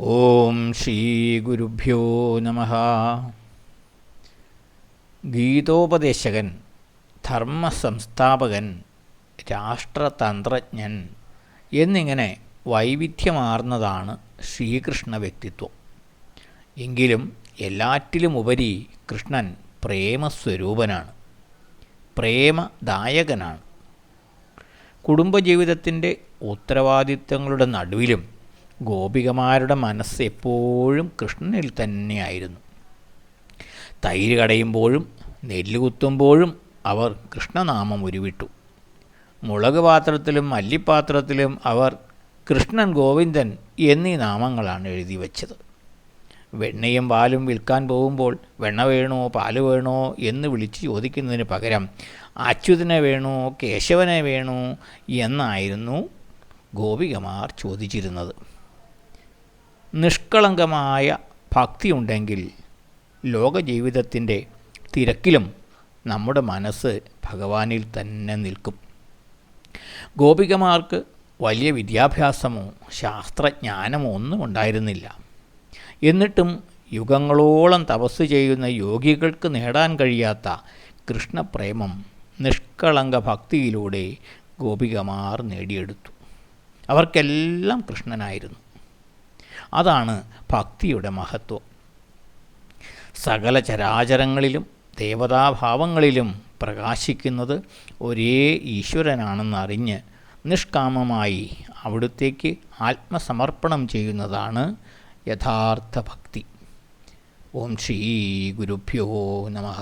ഓം ശ്രീ ഗുരുഭ്യോ നമ. ഗീതോപദേശകൻ ധർമ്മസംസ്ഥാപകൻ രാഷ്ട്രതന്ത്രജ്ഞൻ എന്നിങ്ങനെ വൈവിധ്യമാർന്നതാണ് ശ്രീകൃഷ്ണ വ്യക്തിത്വം എങ്കിലും എല്ലാറ്റിലുമുപരി കൃഷ്ണൻ പ്രേമസ്വരൂപനാണ് പ്രേമദായകനാണ്. കുടുംബജീവിതത്തിന്റെ ഉത്തരവാദിത്തങ്ങളുടെ നടുവിലും ഗോപികമാരുടെ മനസ്സ് എപ്പോഴും കൃഷ്ണനിൽ തന്നെയായിരുന്നു. തൈര് കടയുമ്പോഴും നെല്ല് കുത്തുമ്പോഴും അവർ കൃഷ്ണനാമം ഉരുവിട്ടു. മുളക് പാത്രത്തിലും മല്ലിപ്പാത്രത്തിലും അവർ കൃഷ്ണൻ ഗോവിന്ദൻ എന്നീ നാമങ്ങളാണ് എഴുതി വച്ചത്. വെണ്ണയും പാലും വിൽക്കാൻ പോകുമ്പോൾ വെണ്ണ വേണോ പാൽ വേണോ എന്ന് വിളിച്ച് ചോദിക്കുന്നതിന് പകരം അച്യുതനെ വേണോ കേശവനെ വേണോ എന്നായിരുന്നു ഗോപികമാർ ചോദിച്ചിരുന്നത്. നിഷ്കളങ്കമായ ഭക്തിയുണ്ടെങ്കിൽ ലോകജീവിതത്തിന്റെ തിരക്കിലും നമ്മുടെ മനസ്സ് ഭഗവാനിൽ തന്നെ നിൽക്കും. ഗോപികമാർക്ക് വലിയ വിദ്യാഭ്യാസമോ ശാസ്ത്രജ്ഞാനമോ ഒന്നും ഉണ്ടായിരുന്നില്ല. എന്നിട്ടും യുഗങ്ങളോളം തപസ് ചെയ്യുന്ന യോഗികൾക്ക് നേടാൻ കഴിയാത്ത കൃഷ്ണപ്രേമം നിഷ്കളങ്ക ഭക്തിയിലൂടെ ഗോപികമാർ നേടിയെടുത്തു. അവർക്കെല്ലാം കൃഷ്ണനായിരുന്നു. അതാണ് ഭക്തിയുടെ മഹത്വം. സകല ചരാചരങ്ങളിലും ദേവതാഭാവങ്ങളിലും പ്രകാശിക്കുന്നത് ഒരേ ഈശ്വരനാണെന്നറിഞ്ഞ് നിഷ്കാമമായി അവിടുത്തേക്ക് ആത്മസമർപ്പണം ചെയ്യുന്നതാണ് യഥാർത്ഥ ഭക്തി. ഓം ശ്രീ ഗുരുഭ്യോ നമഃ.